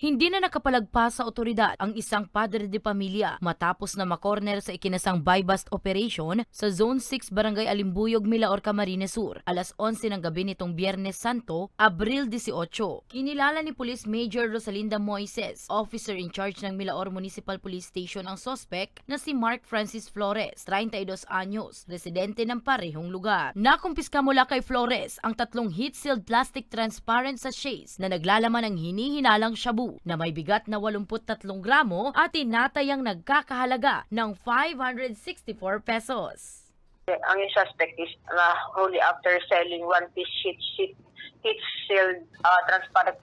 Hindi na nakapalagpas sa otoridad ang isang padre de pamilya matapos na makorner sa ikinasang buy-bust operation sa Zone 6 Barangay Alimbuyog, Milaor, Camarines Sur, alas 11 ng gabi nitong Biyernes Santo, Abril 18. Kinilala ni Police Major Rosalinda Moises, officer in charge ng Milaor Municipal Police Station ang sospek na si Mark Francis Flores, 32 anyos, residente ng parehong lugar. Nakumpiska mula kay Flores ang tatlong heat-sealed plastic transparent sachets na naglalaman ng hinihinalang shabu na may bigat na 83 gramo at tinatayang nagkakahalaga ng 564 pesos. Ang suspect is na huli after selling one piece sheet sheet heat sealed uh, transparent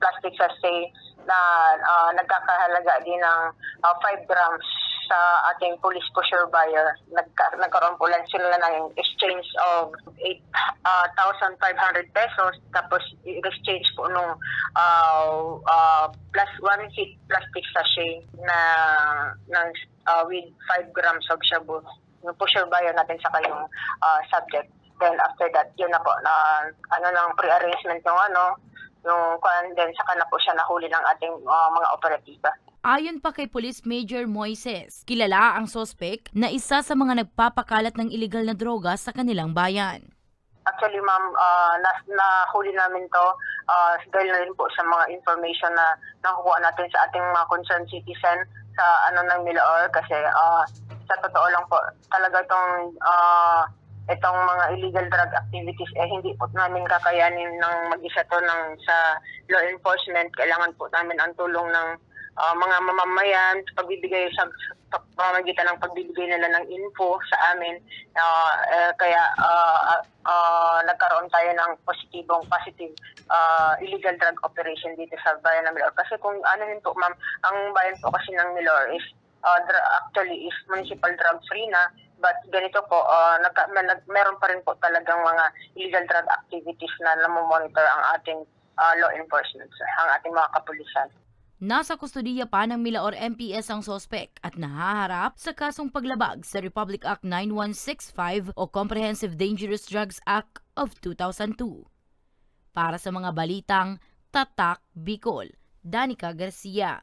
plastic sachet na uh, nagkakahalaga din ng uh, 5 grams sa ating police pusher buyer. Nagka, nagkaroon po lang sila ng exchange of 8,500 pesos tapos i-exchange po nung uh, uh, plus one sheet plastic sachet na ng uh, with 5 grams of shabu yung pusher buyer natin sa kayong uh, subject. Then after that, yun na po, na ano ng pre-arrangement yung ano, yung then saka na po siya nahuli ng ating uh, mga operatiba. Ayon pa kay Police Major Moises, kilala ang sospek na isa sa mga nagpapakalat ng illegal na droga sa kanilang bayan. Actually, ma'am, uh, nas, nahuli namin to uh, dahil na rin po sa mga information na nakukuha natin sa ating mga concerned citizen sa ano ng Milaor kasi uh, sa totoo lang po, talaga itong uh, itong mga illegal drug activities eh hindi po namin kakayanin ng mag-isa to ng sa law enforcement. Kailangan po namin ang tulong ng uh, mga mamamayan pagbibigay sa, sa pamamagitan ng pagbibigay nila ng info sa amin. Uh, eh, kaya uh, uh, nagkaroon tayo ng positibong positive uh, illegal drug operation dito sa bayan ng Milor. Kasi kung ano yun po ma'am, ang bayan po kasi ng Milor is uh, actually is municipal drug free na but ganito po uh, nagka, nag, meron pa rin po talagang mga illegal drug activities na namomonitor ang ating uh, law enforcement, ang ating mga kapulisan. Nasa kustudiya pa ng Milaor MPS ang sospek at nahaharap sa kasong paglabag sa Republic Act 9165 o Comprehensive Dangerous Drugs Act of 2002. Para sa mga balitang Tatak Bicol, Danica Garcia.